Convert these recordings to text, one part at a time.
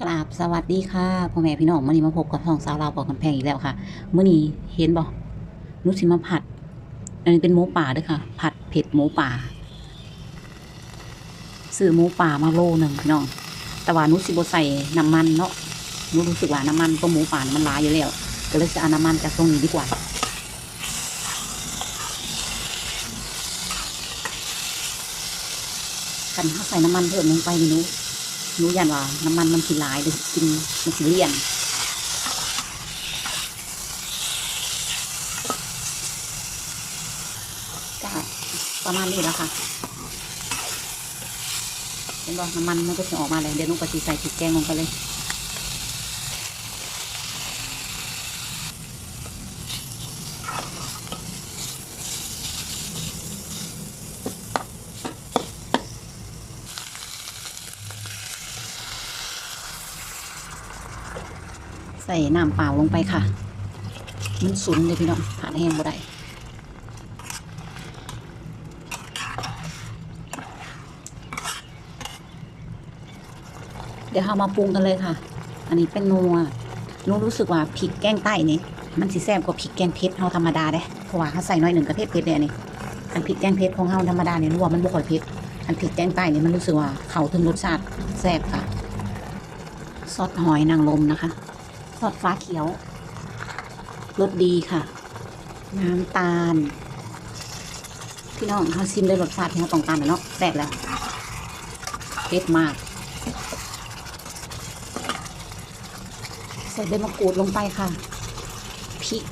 กราบสวัสดีค่ะพ่อแม่พี่น้องมื่อนี้มาพบกับทองสาวลาวบอกกันแพงอีกแล้วค่ะมื่อนี้เห็นบ่นุชสิมาผัด อันนี้เป็นหมูป่าด้วยค่ะ ผัดเผ็ดหมูป่าซื้อหมูป่ามาโลหนึ่งพี่น้องแต่ว่านุชสิบใส่น้ำมันเนาะนุชรู้สึกว่าน้ำมันก็หมูป่ามันหลายอยู่แล้วก็เลยจะเอาน้ำมันจากตรงนี้ดีกว่าคันถ้าใส่น้ำมันเพิ่มลงไปนี่นุ รู้ยันว่าน้ำมันมันสิลายเลยกินมันสิเลี่ยนก็ประมาณนี้แล้วค่ะเห็นบอกน้ำมันมันก็จะออกมาเลยเดี๋ยวนุ้งก็จะใส่ผิดแกงลงไปเลย ใส่น้ำเปล่าลงไปค่ะ มันสุนเลยพี่น้องผ่านแห้งบ่ได้เดี๋ยวเรามาปรุงกันเลยค่ะ อันนี้เป็นนัวนูรู้สึกว่าพริกแกงใต้นี่มันสิแซ่บกว่าพริกแกงเผ็ดเฮาธรรมดาเด้เพราะว่าเขาใส่น้อยหนึ่งกระเทศเผ็ดเนี่ยนี่อันพริกแกงเผ็ดของเฮาธรรมดาเนี่ยรู้ว่ามันบ่ค่อยเผ็ดอันพริกแกงใต้นี่มันรู้สึกว่าเขาถึงรสชาติแซ่บค่ะซอสหอยนางรมนะคะ อสฟ้าเขียวรสดีค่ะ น้ำตาล พี่น้องเขาชิมได้รสชาติที่เขาต้องการเนาะแซ่บแล้วเผ็ดมาก ใส่ใบมะกรูดลงไปค่ะพริก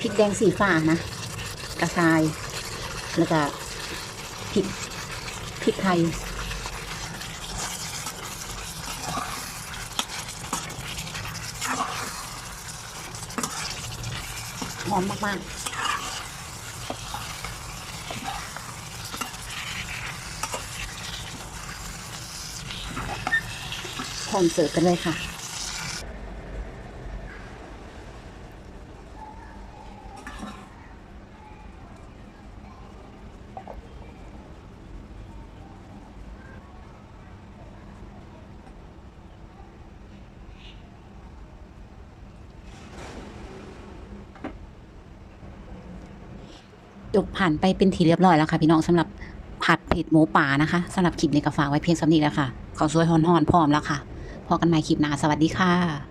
พริกแดงสีฟ้านะ กระชาย แล้วก็พริกพริกไทย หอมมากๆพร้อมเสิร์ฟกันเลยค่ะ จบผ่านไปเป็นทีเรียบร้อยแล้วค่ะพี่น้องสำหรับผัดเผ็ดหมูป่านะคะสำหรับคลิปนี้ก็ฝากไว้เพียงสำนี้แล้วค่ะขอสวยฮอนๆพร้อมแล้วค่ะพอกันใหม่คลิปหน้าสวัสดีค่ะ